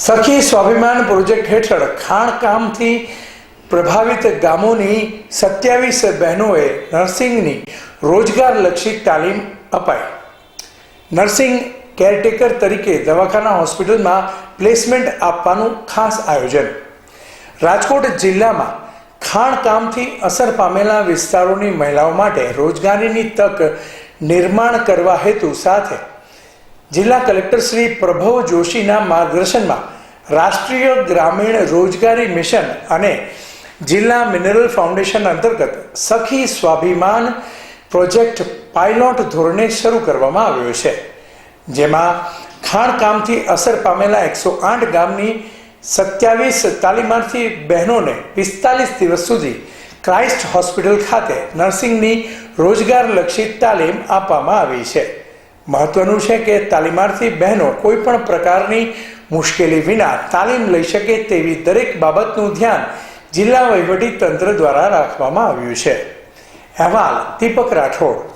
સખી સ્વાભિમાન પ્રોજેક્ટ હેઠળ ખાણકામથી પ્રભાવિત ગામોની સત્યાવીસ બહેનોએ નર્સિંગની રોજગારલક્ષી તાલીમ અપાઈ. નર્સિંગ કેરટેકર તરીકે દવાખાના હોસ્પિટલમાં પ્લેસમેન્ટ આપવાનું ખાસ આયોજન. રાજકોટ જિલ્લામાં ખાણકામથી અસર પામેલા વિસ્તારોની મહિલાઓ માટે રોજગારીની તક નિર્માણ કરવા હેતુ સાથે જિલ્લા કલેક્ટર શ્રી પ્રભવ જોશીના માર્ગદર્શનમાં રાષ્ટ્રીય ગ્રામીણ રોજગારી મિશન અને જિલ્લા મિનરલ ફાઉન્ડેશન અંતર્ગત સખી સ્વાભિમાન પ્રોજેક્ટ પાયલોટ ધોરણે શરૂ કરવામાં આવ્યો છે, જેમાં ખાણકામથી અસર પામેલા એકસો આઠ ગામની સત્યાવીસ તાલીમાર્થી બહેનોને પિસ્તાલીસ દિવસ સુધી ક્રાઇસ્ટ હોસ્પિટલ ખાતે નર્સિંગની રોજગારલક્ષી તાલીમ આપવામાં આવી છે. મહત્વનું છે કે તાલીમાર્થી બહેનો કોઈ પણ પ્રકારની મુશ્કેલી વિના તાલીમ લઈ શકે તેવી દરેક બાબતનું ધ્યાન જિલ્લા વહીવટી તંત્ર દ્વારા રાખવામાં આવ્યું છે. અહેવાલ દીપક રાઠોડ.